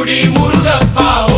மூடி முருகப்பா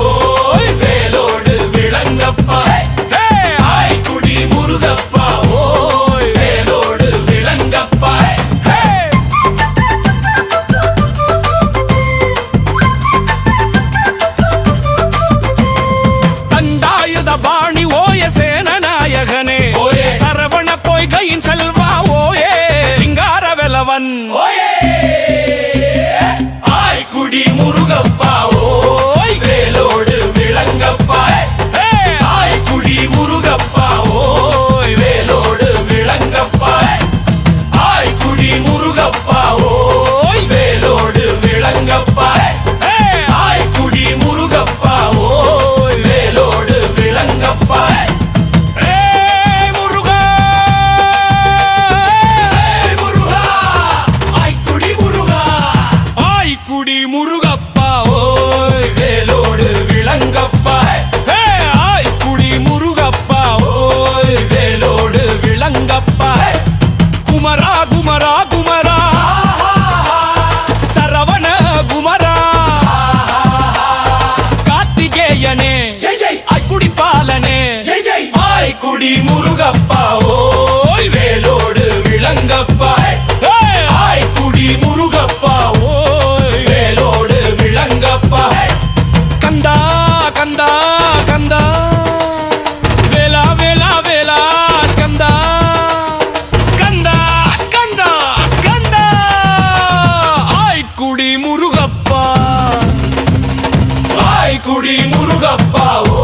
குடி முருகப்பாவோ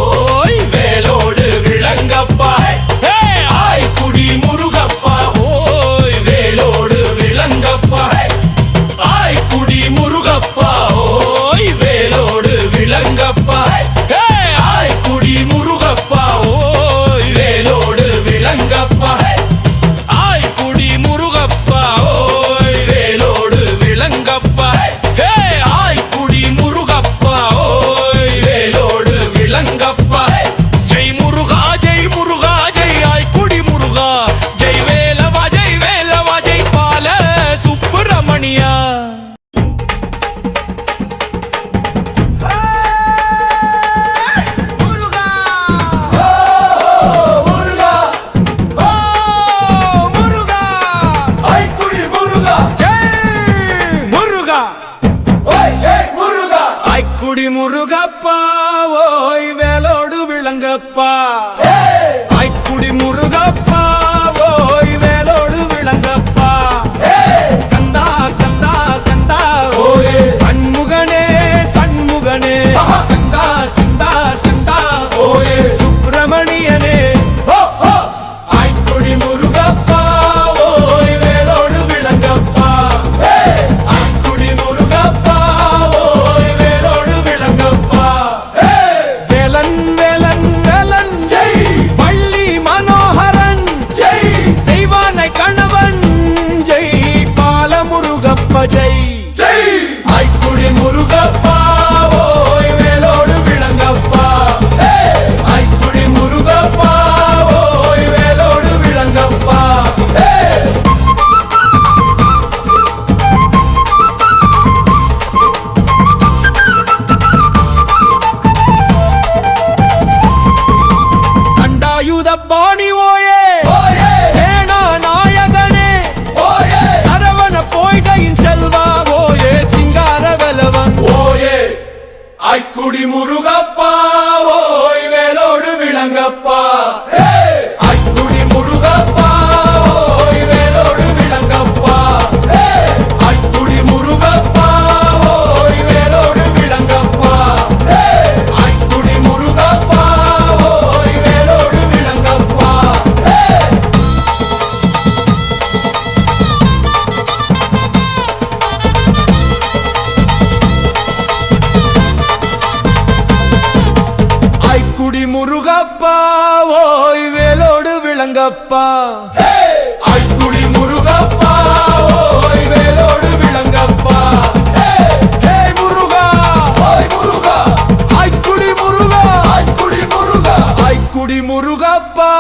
முருகப்பா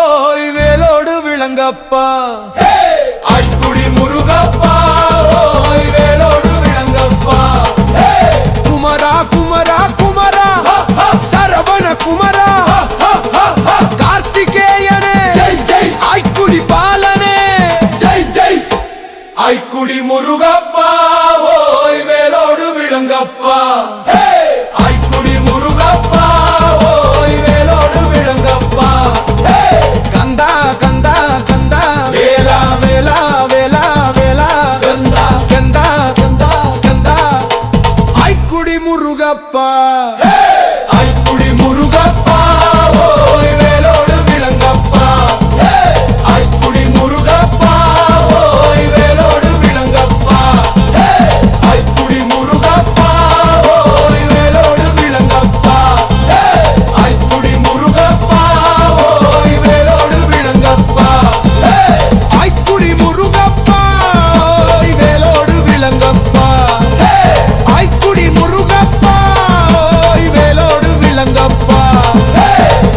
ஓய் வேலோடு விளங்கப்பா.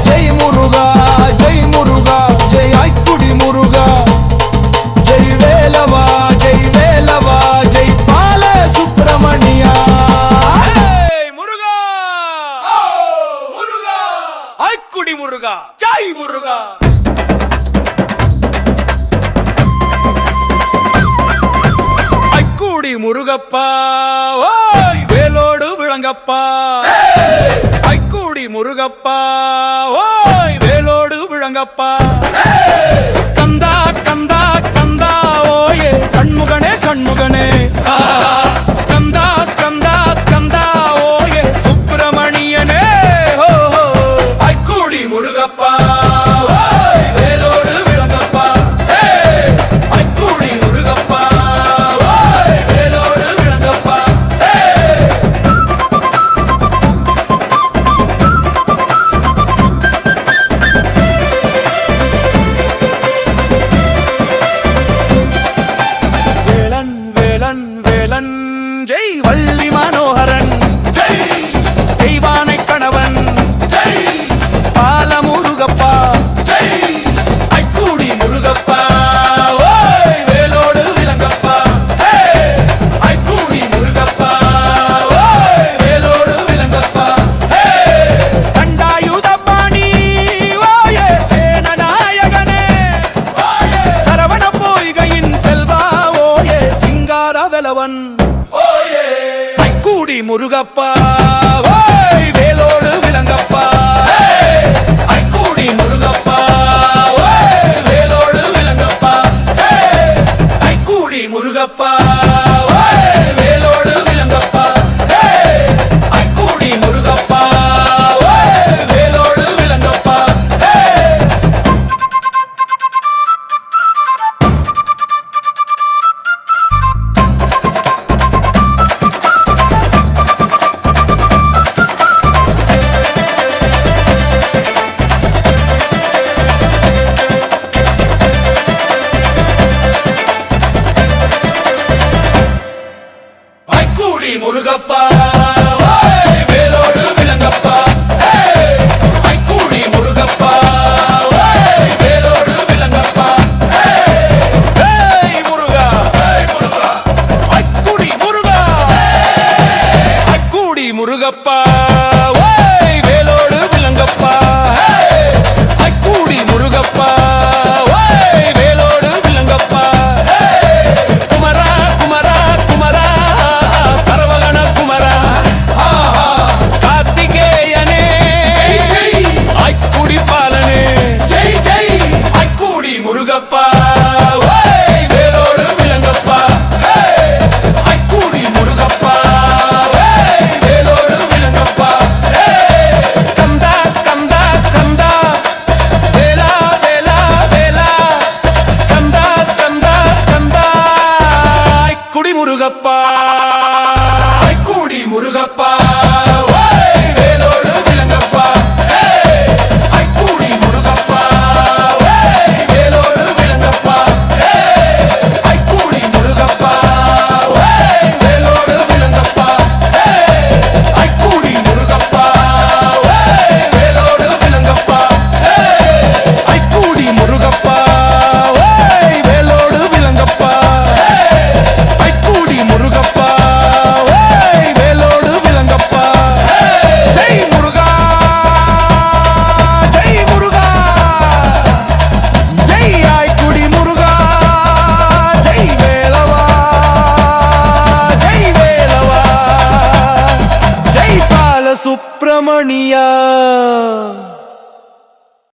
ஜெய் முருகா ஜெய் முருகா ஜெய் ஐக்குடி முருகா. ஜெய் வேலவா ஜெய் வேலவா ஜெய் பால சுப்பிரமணியா முருகா! முருகா! ஐக்குடி முருகா! ஜெய் முருகா! ஐக்குடி முருகப்பா வேலோடு விளங்கப்பா. ஐ முருகப்பா ஓய் வேலோடு விழங்கப்பா கந்தா கந்தா கந்தா ஓயே சண்முகனே சண்முகனே. வந்தவன் கூடி முருகப்பா.